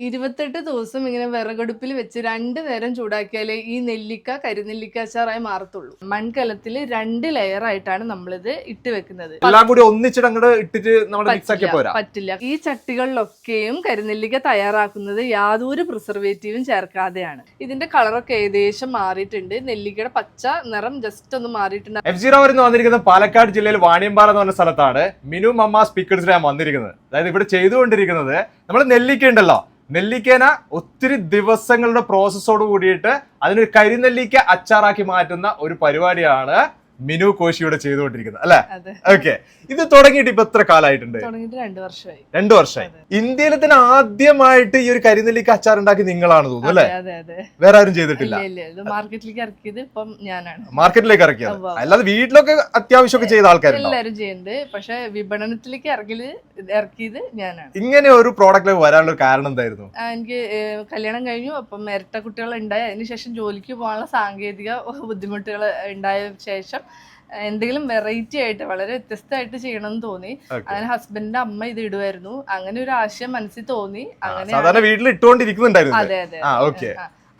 ഇരുപത്തെട്ട് ദിവസം ഇങ്ങനെ വിറകടുപ്പിൽ വെച്ച് രണ്ട് നേരം ചൂടാക്കിയാലേ ഈ നെല്ലിക്ക കരിനെല്ലിക്ക അച്ചാറായി മാറത്തുള്ളൂ. മൺകലത്തിൽ രണ്ട് ലെയർ ആയിട്ടാണ് നമ്മളിത് ഇട്ട് വെക്കുന്നത്. എല്ലാം കൂടി ഒന്നിച്ചിട്ട് അങ്ങോട്ട് ഇട്ടിട്ട് പറ്റില്ല, ഈ ചട്ടികളിലൊക്കെയും കരിനെല്ലിക്ക തയ്യാറാക്കുന്നത് യാതൊരു പ്രിസർവേറ്റീവും ചേർക്കാതെയാണ്. ഇതിന്റെ കളറൊക്കെ ഏകദേശം മാറിയിട്ടുണ്ട്. നെല്ലിക്കയുടെ പച്ച നിറം ജസ്റ്റ് ഒന്ന് മാറിയിട്ടുണ്ട്. എഫ് സീറോ വന്നിരിക്കുന്നത് പാലക്കാട് ജില്ലയിൽ വാണിയമ്പാറ എന്ന് പറഞ്ഞ സ്ഥലത്താണ്. മിനു മമ്മ സ്പീക്കേഴ്സിലാണ് വന്നിരിക്കുന്നത്. അതായത് ഇവിടെ ചെയ്തുകൊണ്ടിരിക്കുന്നത് നമ്മൾ നെല്ലിക്ക ഉണ്ടല്ലോ. നെല്ലിക്കേന ഒത്തിരി ദിവസങ്ങളുടെ പ്രോസസ്സോട് കൂടിയിട്ട് അതിനൊരു കരിനെല്ലിക്ക അച്ചാറാക്കി മാറ്റുന്ന ഒരു പരിപാടിയാണ് മിനു കോശിയുടെ ചെയ്തുകൊണ്ടിരിക്കുന്നത് അല്ലെ? ഓക്കെ ഇത് തുടങ്ങിയിട്ട് ഇപ്പൊ എത്ര കാലമായിട്ടുണ്ട് രണ്ടു വർഷമായി. ഇന്ത്യയിൽ തന്നെ ആദ്യമായിട്ട് ഈ ഒരു കരിനെല്ലിക്ക് അച്ചാർ ഉണ്ടാക്കി നിങ്ങളാണ് തോന്നുന്നു അല്ലെ? വേറെ ആരും ചെയ്തിട്ടില്ല. മാർക്കറ്റിലേക്ക് ഇറക്കിയത് ഇപ്പം ഞാനാണ്. മാർക്കറ്റിലേക്ക് ഇറക്കിയത്. അല്ലാതെ വീട്ടിലൊക്കെ അത്യാവശ്യമൊക്കെ ചെയ്ത ആൾക്കാർ പക്ഷേ ചെയ്യുന്നുണ്ട്. പക്ഷെ വിപണനത്തിലേക്ക് ഇറക്കൽ ഇറക്കിയത് ഞാനാണ്. ഇങ്ങനെ ഒരു പ്രോഡക്റ്റിലേക്ക് വരാനുള്ള കാരണം എന്തായിരുന്നു? എനിക്ക് കല്യാണം കഴിഞ്ഞു. അപ്പം ഇരട്ട കുട്ടികൾ ഉണ്ടായി അതിനുശേഷം ജോലിക്ക് പോകാനുള്ള സാങ്കേതിക ബുദ്ധിമുട്ടുകൾ ഉണ്ടായ ശേഷം എന്തെങ്കിലും വെറൈറ്റി ആയിട്ട് വളരെ വ്യത്യസ്തമായിട്ട് ചെയ്യണമെന്ന് തോന്നി. അങ്ങനെ ഹസ്ബൻഡിന്റെ അമ്മ ഇത് ഇടുമായിരുന്നു അങ്ങനെ ഒരു ആശയം മനസ്സിൽ തോന്നി. അങ്ങനെ വീട്ടിൽ ഇട്ടുകൊണ്ടിരിക്കുന്നുണ്ടായിരുന്നു അതെ അതെ.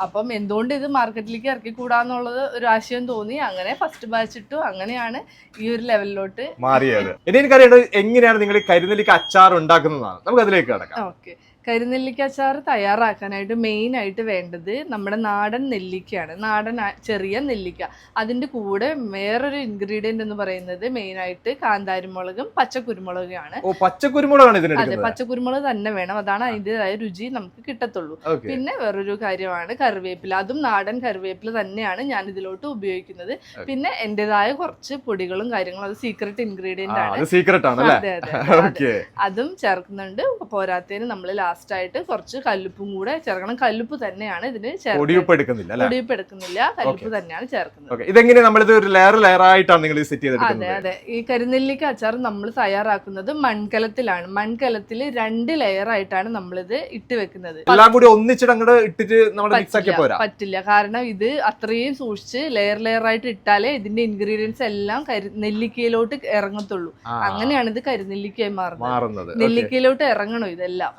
അപ്പം എന്തുകൊണ്ട് ഇത് മാർക്കറ്റിലേക്ക് ഇറക്കി കൂടാന്നുള്ളത് ഒരു ആശയം തോന്നി. അങ്ങനെ ഫസ്റ്റ് ബാച്ച് ഇട്ടു. അങ്ങനെയാണ് ഈ ഒരു ലെവലിലോട്ട് മാറിയത്. ഇനി എനിക്കറിയേണ്ടത് എങ്ങനെയാണ് നിങ്ങൾ ഈ അച്ചാർ ഉണ്ടാക്കുന്നതാണ്. നമുക്ക് അതിലേക്ക് കടക്കാം. ഓക്കെ കരിനെല്ലിക്ക അച്ചാർ തയ്യാറാക്കാനായിട്ട് മെയിൻ ആയിട്ട് വേണ്ടത് നമ്മുടെ നാടൻ നെല്ലിക്കയാണ്. നാടൻ ചെറിയ നെല്ലിക്ക. അതിന്റെ കൂടെ വേറൊരു ഇൻഗ്രീഡിയന്റ് എന്ന് പറയുന്നത് മെയിൻ ആയിട്ട് കാന്താരിമുളകും പച്ചക്കുരുമുളകുമാണ്. പച്ചക്കുരുമുളകാണ് അതെ പച്ചക്കുരുമുളക് തന്നെ വേണം. അതാണ് അതിന്റെതായ രുചി നമുക്ക് കിട്ടത്തുള്ളൂ. പിന്നെ വേറൊരു കാര്യമാണ് കറിവേപ്പില. അതും നാടൻ കറിവേപ്പില തന്നെയാണ് ഞാൻ ഇതിലോട്ട് ഉപയോഗിക്കുന്നത്. പിന്നെ എന്റെതായ കുറച്ച് പൊടികളും കാര്യങ്ങളും. അത് സീക്രട്ട് ഇൻഗ്രീഡിയന്റ് ആണ്. സീക്രട്ട് അതെ അതെ. അതും ചേർക്കുന്നുണ്ട്. പോരാത്തതിന് നമ്മൾ ലാസ്റ്റ് ആയിട്ട് കുറച്ച് കല്ലുപ്പും കൂടെ ചേർക്കണം. കല്ലുപ്പ് തന്നെയാണ് ഇതിന് പൊടിയുപ്പ് എടുക്കുന്നില്ല അല്ലേ? പൊടിയുപ്പ് എടുക്കുന്നില്ല. കല്ലുപ്പ് തന്നെയാണ് ചേർക്കുന്നത്. ഇതെങ്ങനെ നമ്മളിത് ഒരു ലെയർ ലെയർ ആയിട്ടാണ് നിങ്ങൾ സെറ്റ് അതെ ചെയ്തെടുക്കുന്നത്? അതെ ഈ കരിനെല്ലിക്ക അച്ചാർ നമ്മൾ തയ്യാറാക്കുന്നത് മൺകലത്തിലാണ്. മൺകലത്തിൽ രണ്ട് ലെയർ ആയിട്ടാണ് നമ്മളിത് ഇട്ട് വെക്കുന്നത്. എല്ലാം കൂടി ഒന്നിച്ചിട്ട് അങ്ങോട്ട് ഇട്ടിട്ട് പറ്റില്ല പോരാ? പറ്റില്ല. കാരണം ഇത് അത്രയും സൂക്ഷിച്ച് ലെയർ ലെയർ ആയിട്ട് ഇട്ടാലേ ഇതിന്റെ ഇൻഗ്രീഡിയൻസ് എല്ലാം നെല്ലിക്കയിലോട്ട് ഇറങ്ങത്തുള്ളൂ. അങ്ങനെയാണ് ഇത് കരിനെല്ലിക്കയായി മാറുന്നത്. നെല്ലിക്കയിലോട്ട് ഇറങ്ങണോ ഇതെല്ലാം?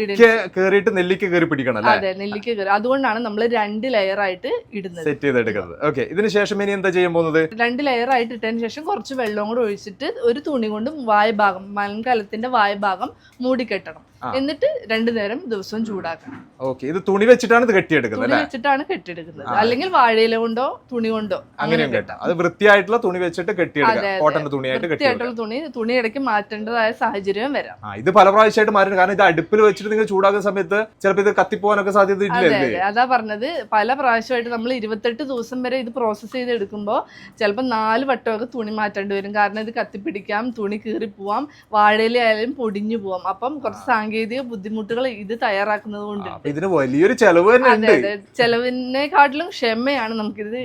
ആ കയറിയിട്ട് നെല്ലിക്ക കയറി പിടിക്കണം അല്ലേ? അതെ നെല്ലിക്ക കയറി അതുകൊണ്ടാണ് നമ്മൾ രണ്ട് ലെയർ ആയിട്ട് ഇടുന്നത്. സെറ്റ് ചെയ്ത് എടുക്കുന്നത് ഓക്കെ ഇതിന് ശേഷം ഇനി എന്താ ചെയ്യാൻ പോകുന്നത്? രണ്ട് ലെയർ ആയിട്ട് ഇട്ടതിന് ശേഷം കുറച്ച് വെള്ളം കൂടെ ഒഴിച്ചിട്ട് ഒരു തുണി കൊണ്ട് വായ ഭാഗം മൺകലത്തിന്റെ വായ ഭാഗം മൂടിക്കെട്ടണം. എന്നിട്ട് രണ്ടു നേരം ദിവസവും ചൂടാക്കണം. ഓക്കെ ഇത് തുണി വെച്ചിട്ടാണ് ഇത് കെട്ടിയെടുക്കുന്നത് തുണി വെച്ചിട്ടാണ് കെട്ടിയെടുക്കുന്നത്. അല്ലെങ്കിൽ വാഴയില കൊണ്ടോ തുണി കൊണ്ടോ അങ്ങനെയും കെട്ടാം. അത് വൃത്തിയായിട്ടുള്ള തുണി വെച്ചിട്ട് കെട്ടിയെടുക്കാം. തുണിയായിട്ട് കെട്ടിയെടുക്കാം വൃത്തിയായിട്ടുള്ള തുണി തുണി ഇടയ്ക്ക് മാറ്റേണ്ടതായ സാഹചര്യം വരാം. ഇത് പല പ്രാവശ്യമായിട്ട് മാറ്റും കാരണം ഇത് അടുപ്പിൽ വെച്ചിട്ട് നിങ്ങൾ ചൂടാക്കുന്ന സമയത്ത് ചിലപ്പോൾ ഇത് കത്തിപ്പോകാനൊക്കെ സാധ്യത അതെ ഇല്ലേ അതാ പറഞ്ഞത്. പല പ്രാവശ്യമായിട്ട് നമ്മൾ ഇരുപത്തെട്ട് ദിവസം വരെ ഇത് പ്രോസസ്സ് ചെയ്ത് എടുക്കുമ്പോൾ ചിലപ്പോൾ നാല് വട്ടമൊക്കെ തുണി മാറ്റേണ്ടി വരും. കാരണം ഇത് കത്തിപ്പിടിക്കാം തുണി കീറി പോവാം വാഴയില ആയാലും പൊടിഞ്ഞു പോവാം. അപ്പം കുറച്ച് സാങ്കേതിക ബുദ്ധിമുട്ടുകൾ ഇത് തയ്യാറാക്കുന്നത് കൊണ്ട്. ഇതിന് വലിയൊരു ചെലവ് അതെ അതെ. ചെലവിനെക്കാട്ടിലും ക്ഷമയാണ് നമുക്കിത്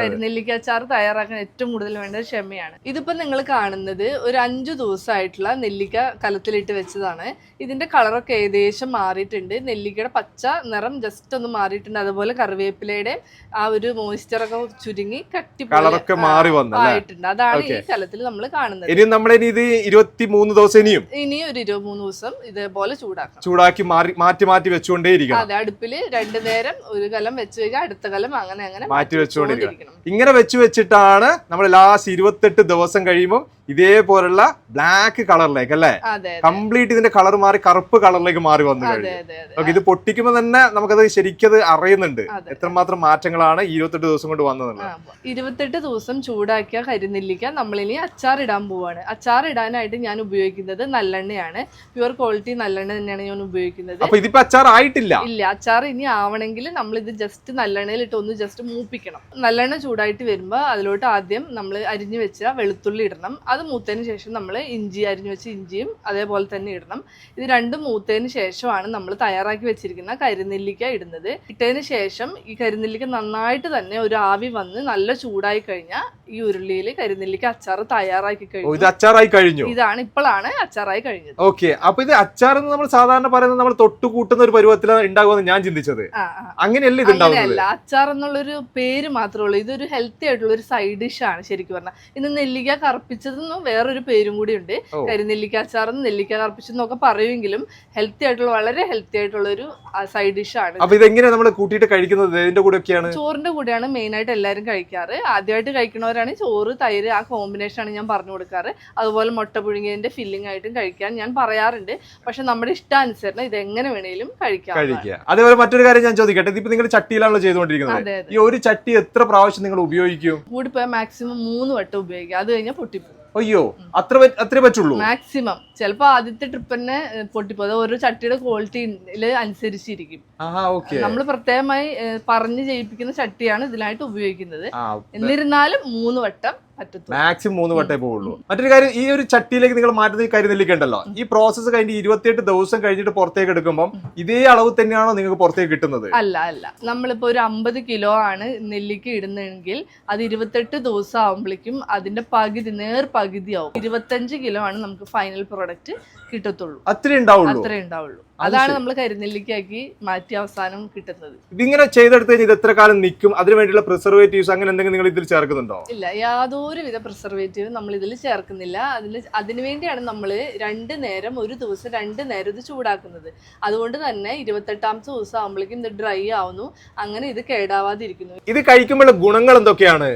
കരിനെല്ലിക്ക അച്ചാർ തയ്യാറാക്കാൻ ഏറ്റവും കൂടുതൽ വേണ്ടത് ക്ഷമയാണ്. ഇതിപ്പോ നിങ്ങൾ കാണുന്നത് ഒരു അഞ്ചു ദിവസമായിട്ടുള്ള നെല്ലിക്ക കലത്തിലിട്ട് വെച്ചതാണ്. ഇതിന്റെ കളറൊക്കെ ഏകദേശം മാറിയിട്ടുണ്ട്. നെല്ലിക്കയുടെ പച്ച നിറം ജസ്റ്റ് ഒന്ന് മാറിയിട്ടുണ്ട്. അതുപോലെ കറിവേപ്പിലയുടെ ആ ഒരു മോയ്സ്ചറൊക്കെ ചുരുങ്ങി കട്ടി കളറൊക്കെ മാറി ആയിട്ടുണ്ട്. അതാണ് ഈ സ്ഥലത്തിൽ കലത്തിൽ നമ്മൾ കാണുന്നത്. ഇനി നമ്മുടെ ഇനി ഇത് ഇരുപത്തി മൂന്ന് ദിവസം ഇനിയും ഇനി ഒരു ഇരുപത് മൂന്ന് ദിവസം ഇതേപോലെ ചൂടാക്കാം ചൂടാക്കി മാറി മാറ്റി മാറ്റി വെച്ചുകൊണ്ടേ ഇരിക്കണം. അതെ അടുപ്പിൽ രണ്ടു നേരം ഒരു കലം വെച്ച് കഴിഞ്ഞാൽ അടുത്ത കലം അങ്ങനെ അങ്ങനെ മാറ്റി. വെച്ചുകൊണ്ടിരിക്കണം. ഇങ്ങനെ വെച്ച് വെച്ചിട്ടാണ് നമ്മൾ ലാസ്റ്റ് ഇരുപത്തെട്ട് ദിവസം കഴിയുമ്പോൾ ഇതേപോലുള്ള ബ്ലാക്ക് കളറിലേക്ക് അല്ലേ? കംപ്ലീറ്റ് ഇതിന്റെ കളർ മാറി കറുപ്പ് കളറിലേക്ക് മാറി വന്നു കഴിഞ്ഞു. ഓക്കെ ഇത് പൊട്ടിക്കുമ്പോൾ തന്നെ നമുക്കത് ശരിക്കത് അറിയുന്നുണ്ട്. എത്രമാത്രം മാറ്റങ്ങളാണ് ഇരുപത്തെട്ട് ദിവസം കൊണ്ട് വന്നതെന്നുള്ളത്. ഇരുപത്തെട്ട് ദിവസം ചൂടാക്കിയ കരിനെല്ലിക്ക നമ്മളിനി അച്ചാർ ഇടാൻ പോവാണ്. അച്ചാർ ഇടാനായിട്ട് ഞാൻ ഉപയോഗിക്കുന്നത് നല്ലെണ്ണയാണ്. പ്യുവർ ക്വാളിറ്റി നല്ലെണ്ണ തന്നെയാണ് ഞാൻ ഉപയോഗിക്കുന്നത്. അപ്പൊ ഇതിപ്പോ അച്ചാർ ആയിട്ടില്ല? ഇല്ല അച്ചാർ ഇനി ആവണമെങ്കിൽ നമ്മൾ ഇത് ജസ്റ്റ് നല്ലെണ്ണയിൽ ഇട്ട് ഒന്ന് ജസ്റ്റ് മൂപ്പിക്കണം. നല്ലെണ്ണ ചൂടായിട്ട് വരുമ്പോൾ അതിലോട്ട് ആദ്യം നമ്മൾ അരിഞ്ഞു വെച്ച വെളുത്തുള്ളി ഇടണം. അത് മൂത്തതിന് ശേഷം നമ്മൾ ഇഞ്ചി അരിഞ്ഞു വെച്ച് ഇഞ്ചിയും അതേപോലെ തന്നെ ഇടണം. ഇത് രണ്ടും മൂത്തതിന് ശേഷമാണ് നമ്മൾ തയ്യാറാക്കി വെച്ചിരിക്കുന്ന കരിനെല്ലിക്ക ഇടുന്നത്. ഇട്ടതിന് ശേഷം ഈ കരിനെല്ലിക്ക നന്നായിട്ട് തന്നെ ഒരു ആവി വന്ന് നല്ല ചൂടായി കഴിഞ്ഞാൽ ഈ ഉരുളിയിൽ കരിനെല്ലിക്ക അച്ചാർ തയ്യാറാക്കി കഴിഞ്ഞു. ഇത് അച്ചാറായി കഴിഞ്ഞു? ഇതാണ് ഇപ്പോഴാണ് അച്ചാറായി കഴിഞ്ഞത്. ഓക്കെ അപ്പൊ ഇത് അച്ചാർ എന്ന് നമ്മൾ സാധാരണ പറയുന്നത് നമ്മൾ തൊട്ട് കൂട്ടുന്ന ഒരു പരുവത്തിലാണ് ഉണ്ടാകുമെന്ന് ഞാൻ ചിന്തിച്ചത്. അങ്ങനെയല്ല ഇത് ഉണ്ടാവുന്നത്? അങ്ങനെയല്ല അച്ചാർ എന്നുള്ളൊരു പേര് മാത്രമേ ഉള്ളൂ. ഇതൊരു ഹെൽത്തി ആയിട്ടുള്ള ഒരു സൈഡ് ഡിഷ് ആണ് ശരിക്കും പറഞ്ഞാൽ ഇന്ന് നെല്ലിക്ക കറുപ്പിച്ചത് അച്ചാറിന് വേറൊരു പേരും കൂടി ഉണ്ട്. കരിനെല്ലിക്ക അച്ചാറെന്ന് നെല്ലിക്ക കറപ്പിച്ചെന്നൊക്കെ പറയുമെങ്കിലും ഹെൽത്തി ആയിട്ടുള്ള വളരെ ഹെൽത്തി ആയിട്ടുള്ള ഒരു സൈഡ് ഡിഷ് ആണ്. അപ്പൊ ഇതെങ്ങനെ നമ്മൾ കൂട്ടിയിട്ട് കഴിക്കുന്നത്? ഇതിന്റെ കൂടെ ഒക്കെയാണ്. ചോറിന്റെ കൂടെയാണ് മെയിൻ ആയിട്ട് എല്ലാവരും കഴിക്കാറ്. ആദ്യമായിട്ട് കഴിക്കുന്നവരാണ് ചോറ് തൈര് ആ കോമ്പിനേഷൻ ആണ് ഞാൻ പറഞ്ഞു കൊടുക്കാറ്. അതുപോലെ മുട്ട പുഴുങ്ങിയതിന്റെ ഫില്ലിംഗ് ആയിട്ടും കഴിക്കാൻ ഞാൻ പറയാറുണ്ട്. പക്ഷെ നമ്മുടെ ഇഷ്ടാനുസരണം ഇത് എങ്ങനെ വേണേലും കഴിക്കാം. കഴിക്കുക. അതേപോലെ മറ്റൊരു കാര്യം ഞാൻ ചോദിക്കട്ടെ? ഇതിപ്പോ നിങ്ങൾ ചട്ടിയിലാണല്ലോ ചെയ്തുകൊണ്ടിരിക്കുന്നത്. ഈ ഒരു ചട്ടി എത്ര പ്രാവശ്യം നിങ്ങൾ ഉപയോഗിക്കും? കൂടിപ്പോയാൽ മാക്സിമം മൂന്ന് വട്ടം ഉപയോഗിക്കുക. അത് കഴിഞ്ഞാൽ പൊട്ടിപ്പോകും അയ്യോ അത്ര അത്രേ പറ്റുള്ളൂ. മാക്സിമം. ചിലപ്പോ ആദ്യത്തെ ട്രിപ്പ് തന്നെ പൊട്ടിപ്പോ അത് ഓരോ ചട്ടിയുടെ ക്വാളിറ്റി അനുസരിച്ചിരിക്കും. നമ്മൾ പ്രത്യേകമായി പറഞ്ഞു ചെയ്യിപ്പിക്കുന്ന ചട്ടിയാണ് ഇതിനായിട്ട് ഉപയോഗിക്കുന്നത്. എന്നിരുന്നാലും മൂന്ന് വട്ടം മാക്സിമം മൂന്ന് വട്ടേ പോകുള്ളൂ മറ്റൊരു കാര്യം ഈ ഒരു ചട്ടിയിലേക്ക് നിങ്ങൾ മാറ്റുന്ന ഈ കരിനെല്ലിക്ക ഉണ്ടല്ലോ ഈ പ്രോസസ്സ് കഴിഞ്ഞ് ഇരുപത്തിയെട്ട് ദിവസം കഴിഞ്ഞിട്ട് പുറത്തേക്ക് എടുക്കുമ്പോൾ ഇതേ അളവ് തന്നെയാണോ നിങ്ങൾക്ക് പുറത്തേക്ക് കിട്ടുന്നത്? അല്ല അല്ല. നമ്മളിപ്പോ ഒരു അമ്പത് കിലോ ആണ് നെല്ലിക്ക ഇടുന്നതെങ്കിൽ അത് ഇരുപത്തെട്ട് ദിവസം ആവുമ്പോഴേക്കും അതിന്റെ പകുതി നേർ പകുതിയാവും. ഇരുപത്തഞ്ച് കിലോ ആണ് നമുക്ക് ഫൈനൽ പ്രോഡക്റ്റ് കിട്ടത്തുള്ളൂ. അത്രേ ഉണ്ടാവുള്ളൂ. അത്രേ ഉണ്ടാവുള്ളൂ. അതാണ്. നമ്മൾ കരിനെല്ലിക്കാക്കി മാറ്റി അവസാനം കിട്ടുന്നത്. ഇതിങ്ങനെ ചെയ്തെടുത്ത് കഴിഞ്ഞാൽ ഇത് എത്ര കാലം നിൽക്കും അതിന് വേണ്ടിയുള്ള പ്രിസർവേറ്റീവ്സ് അങ്ങനെ എന്തെങ്കിലും നിങ്ങൾ ഇതിൽ ചേർക്കുന്നുണ്ടോ? ഇല്ല യാതൊരു വിധ പ്രിസർവേറ്റീവ് നമ്മൾ ഇതിൽ ചേർക്കുന്നില്ല. അതിൽ അതിനുവേണ്ടിയാണ് നമ്മൾ രണ്ട് നേരം ഒരു ദിവസം രണ്ട് നേരം ഇത് ചൂടാക്കുന്നത്. അതുകൊണ്ട് തന്നെ ഇരുപത്തെട്ടാമത്തെ ദിവസം ആകുമ്പോഴേക്കും ഇത് ഡ്രൈ ആവുന്നു. അങ്ങനെ ഇത് കേടാവാതിരിക്കുന്നു. ഇത് കഴിക്കുമ്പോഴുള്ള ഗുണങ്ങൾ എന്തൊക്കെയാണ്?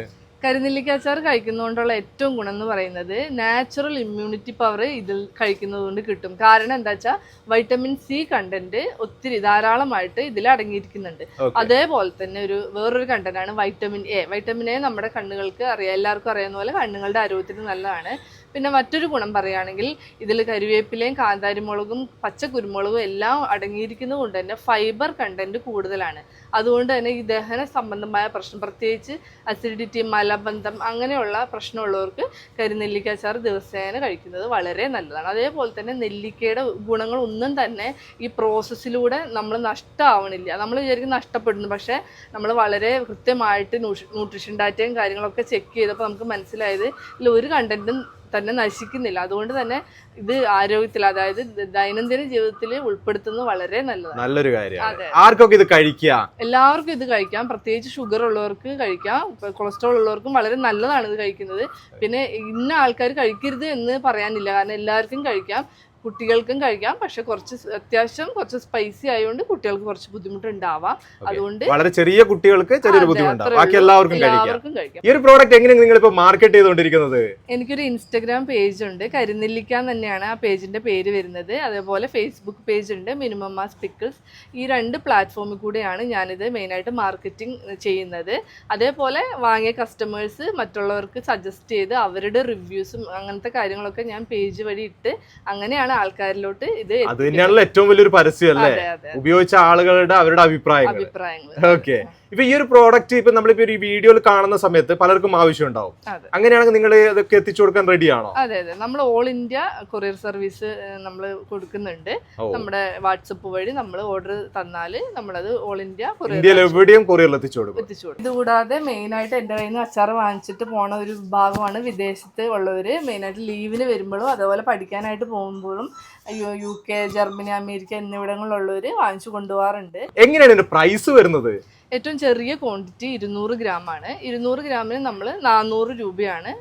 കരിനെല്ലിക്ക അച്ചാർ കഴിക്കുന്നതുകൊണ്ടുള്ള ഏറ്റവും ഗുണം എന്ന് പറയുന്നത് നാച്ചുറൽ ഇമ്മ്യൂണിറ്റി പവർ ഇതിൽ കഴിക്കുന്നത് കൊണ്ട് കിട്ടും. കാരണം എന്താ വെച്ചാൽ വൈറ്റമിൻ സി കണ്ടന്റ് ഒത്തിരി ധാരാളമായിട്ട് ഇതിൽ അടങ്ങിയിരിക്കുന്നുണ്ട്. അതേപോലെ തന്നെ ഒരു വേറൊരു കണ്ടന്റ് ആണ് വൈറ്റമിൻ എ വൈറ്റമിൻ എ നമ്മുടെ കണ്ണുകൾക്ക് അറിയാം എല്ലാവർക്കും അറിയാവുന്ന പോലെ കണ്ണുകളുടെ ആരോഗ്യത്തിന് നല്ലതാണ്. പിന്നെ മറ്റൊരു ഗുണം പറയുകയാണെങ്കിൽ ഇതിൽ കരുവേപ്പിലയും കാന്താരിമുളകും പച്ച കുരുമുളകും എല്ലാം അടങ്ങിയിരിക്കുന്നത് കൊണ്ട് തന്നെ ഫൈബർ കണ്ടന്റ് കൂടുതലാണ്. അതുകൊണ്ട് തന്നെ ഈ ദഹന സംബന്ധമായ പ്രശ്നം പ്രത്യേകിച്ച് അസിഡിറ്റി മലബന്ധം അങ്ങനെയുള്ള പ്രശ്നമുള്ളവർക്ക് കരിനെല്ലിക്ക അച്ചാർ ദിവസേന കഴിക്കുന്നത് വളരെ നല്ലതാണ്. അതേപോലെ തന്നെ നെല്ലിക്കയുടെ ഗുണങ്ങൾ ഒന്നും തന്നെ ഈ പ്രോസസ്സിലൂടെ നമ്മൾ നഷ്ടമാവണില്ല നമ്മൾ വിചാരിക്കും നഷ്ടപ്പെടുന്നു. പക്ഷേ നമ്മൾ വളരെ കൃത്യമായിട്ട് ന്യൂട്രീഷൻ ഡാറ്റയും കാര്യങ്ങളൊക്കെ ചെക്ക് ചെയ്തപ്പോൾ നമുക്ക് മനസ്സിലായത് ഇതിൽ ഒരു കണ്ടന്റും തന്നെ നശിക്കുന്നില്ല. അതുകൊണ്ട് തന്നെ ഇത് ആരോഗ്യത്തിൽ അതായത് ദൈനംദിന ജീവിതത്തിൽ ഉൾപ്പെടുത്തുന്നത് വളരെ നല്ലതാണ്. നല്ലൊരു കാര്യമാണ്. ആർക്കൊക്കെ ഇത് കഴിക്കാം എല്ലാവർക്കും ഇത് കഴിക്കാം. പ്രത്യേകിച്ച് ഷുഗർ ഉള്ളവർക്ക് കഴിക്കാം. കൊളസ്ട്രോൾ ഉള്ളവർക്കും വളരെ നല്ലതാണ് ഇത് കഴിക്കുന്നത്. പിന്നെ ഇന്ന ആൾക്കാർ കഴിക്കരുത് എന്ന് പറയാനില്ല. കാരണം എല്ലാവർക്കും കഴിക്കാം. കുട്ടികൾക്കും കഴിക്കാം. പക്ഷെ കുറച്ച് അത്യാവശ്യം കുറച്ച് സ്പൈസി ആയതുകൊണ്ട് കുട്ടികൾക്ക് കുറച്ച് ബുദ്ധിമുട്ടുണ്ടാവാം. അതുകൊണ്ട് വളരെ ചെറിയ കുട്ടികൾക്ക് ചെറിയൊരു അതെ, ബുദ്ധിമുട്ടാണ് ബാക്കി എല്ലാവർക്കും കഴിക്കാം. ഈ ഒരു പ്രോഡക്റ്റ് എങ്ങനെയാണ് നിങ്ങൾ ഇപ്പോൾ മാർക്കറ്റ് ചെയ്തുകൊണ്ടിരിക്കുന്നത്? എനിക്കൊരു ഇൻസ്റ്റാഗ്രാം പേജ് ഉണ്ട്. കരിനെല്ലിക്ക തന്നെയാണ് ആ പേജിന്റെ പേര് വരുന്നത്. അതേപോലെ ഫേസ്ബുക്ക് പേജ് ഉണ്ട്. മിനിമം മാസ് പിക്കിൾസ് ഈ രണ്ട് പ്ലാറ്റ്ഫോമിൽ കൂടെയാണ് ഞാനിത് മെയിനായിട്ട് മാർക്കറ്റിംഗ് ചെയ്യുന്നത്. അതേപോലെ വാങ്ങിയ കസ്റ്റമേഴ്സ് മറ്റുള്ളവർക്ക് സജസ്റ്റ് ചെയ്ത് അവരുടെ റിവ്യൂസും അങ്ങനത്തെ കാര്യങ്ങളൊക്കെ ഞാൻ പേജ് വഴി ഇട്ട് അങ്ങനെയാണ് ആൾക്കാരിലോട്ട് ഇത് അത്. തന്നെയാണല്ലോ ഏറ്റവും വലിയൊരു പരസ്യം അല്ലേ? ഉപയോഗിച്ച ആളുകളുടെ അവരുടെ അഭിപ്രായങ്ങൾ. അഭിപ്രായങ്ങൾ. ഓക്കെ ഇപ്പൊ ഈ ഒരു പ്രോഡക്റ്റ് ഇപ്പൊ നമ്മളിപ്പോ ഈ വീഡിയോയിൽ കാണുന്ന സമയത്ത് പലർക്കും ആവശ്യം ഉണ്ടാവും അങ്ങനെയാണെങ്കിൽ നിങ്ങൾ ഇതൊക്കെ എത്തിച്ചു കൊടുക്കാൻ റെഡിയാണോ അതെ അതെ. നമ്മൾ ഓൾ ഇന്ത്യ കൊറിയർ സർവീസ് നമ്മൾ കൊടുക്കുന്നുണ്ട്. നമ്മുടെ വാട്സപ്പ് വഴി നമ്മൾ ഓർഡർ തന്നാൽ നമ്മളത് ഓൾ ഇന്ത്യ കൊറിയർ ഇന്ത്യയിൽ എവിടെയും കൊറിയറിൽ എത്തിച്ചു കൊടുക്കും. എത്തിച്ചു കൊടുക്കും. ഇതുകൂടാതെ മെയിനായിട്ട് എന്റെ കയ്യിൽ നിന്ന് അച്ചാർ വാങ്ങിച്ചിട്ട് പോണ ഒരു വിഭാഗമാണ് വിദേശത്ത് മെയിൻ ആയിട്ട് ലീവിന് വരുമ്പോഴും അതുപോലെ പഠിക്കാനായിട്ട് പോകുമ്പോഴും U U K Germany America എന്നിവിടങ്ങളിലുള്ളവർ വാങ്ങിച്ചു കൊണ്ടുപോകാറുണ്ട്. എങ്ങനെയാണ് പ്രൈസ് വരുന്നത്? ഏറ്റവും ചെറിയ ക്വാണ്ടിറ്റി ഇരുന്നൂറ് ഗ്രാമാണ് ഇരുന്നൂറ് ഗ്രാമിന് നമ്മൾ നാനൂറ് രൂപയാണ്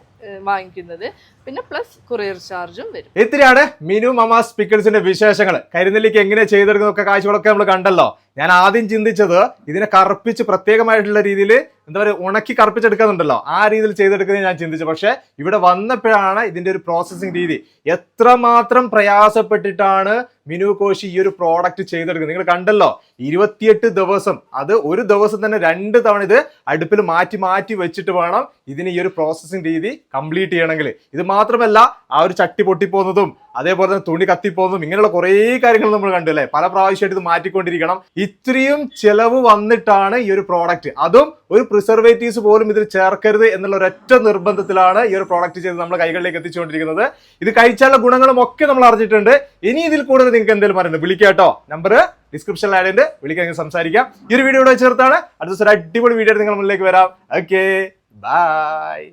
വാങ്ങിക്കുന്നത്. പിന്നെ പ്ലസ് കൊറിയർ ചാർജും വരും. ഇത്രയാണ് മിനു മമാസ് പിക്കിൾസിന്റെ വിശേഷങ്ങൾ കരിനെല്ലിക്ക് എങ്ങനെ ചെയ്തെടുക്കുന്നൊക്കെ കാഴ്ചകളൊക്കെ നമ്മൾ കണ്ടല്ലോ. ഞാൻ ആദ്യം ചിന്തിച്ചത് ഇതിനെ കറുപ്പിച്ച് പ്രത്യേകമായിട്ടുള്ള രീതിയിൽ എന്താ പറയുക ഉണക്കി കറുപ്പിച്ചെടുക്കുന്നുണ്ടല്ലോ. ആ രീതിയിൽ ചെയ്തെടുക്കുന്നത് ഞാൻ ചിന്തിച്ചു. പക്ഷെ ഇവിടെ വന്നപ്പോഴാണ് ഇതിന്റെ ഒരു പ്രോസസ്സിംഗ് രീതി. എത്രമാത്രം പ്രയാസപ്പെട്ടിട്ടാണ് മിനു കോശി ഈ ഒരു പ്രോഡക്റ്റ് ചെയ്തെടുക്കുന്നത്? നിങ്ങൾ കണ്ടല്ലോ. ഇരുപത്തിയെട്ട് ദിവസം. അത് ഒരു ദിവസം തന്നെ രണ്ട് തവണ ഇത് അടുപ്പിൽ മാറ്റി മാറ്റി വെച്ചിട്ട് വേണം ഇതിന് ഈ ഒരു പ്രോസസ്സിംഗ് രീതി കംപ്ലീറ്റ് ചെയ്യണമെങ്കിൽ ഇത് മാത്രമല്ല ആ ഒരു ചട്ടി പൊട്ടിപ്പോകുന്നതും അതേപോലെ തന്നെ തുണി കത്തിപ്പോകുന്നതും ഇങ്ങനെയുള്ള കുറേ കാര്യങ്ങൾ നമ്മൾ കണ്ടു അല്ലേ? പല പ്രാവശ്യമായിട്ട് ഇത് മാറ്റിക്കൊണ്ടിരിക്കണം. ഇത്രയും ചെലവ് വന്നിട്ടാണ് ഈ ഒരു പ്രോഡക്റ്റ് അതും ഒരു പ്രിസർവേറ്റീവ്സ് പോലും ഇതിൽ ചേർക്കരുത് എന്നുള്ള ഒരൊറ്റ നിർബന്ധത്തിലാണ് ഈ ഒരു പ്രോഡക്റ്റ് ചെയ്ത് നമ്മൾ കൈകളിലേക്ക് എത്തിച്ചുകൊണ്ടിരിക്കുന്നത്. ഇത് കഴിച്ചാലുള്ള ഗുണങ്ങളും ഒക്കെ നമ്മൾ അറിഞ്ഞിട്ടുണ്ട്. ഇനി ഇതിൽ കൂടുതൽ നിങ്ങൾക്ക് എന്തെങ്കിലും പറയുന്നത് വിളിക്കാട്ടോ നമ്പർ ഡിസ്ക്രിപ്ഷനിൽ ആഡ് ഉണ്ട് വിളിക്കാൻ സംസാരിക്കാം. ഈ ഒരു വീഡിയോ ഇവിടെ ചേർത്താണ് അടുത്ത ഒരു അടിപൊളി വീഡിയോ നിങ്ങൾ മുന്നിലേക്ക് വരാം. Okay bye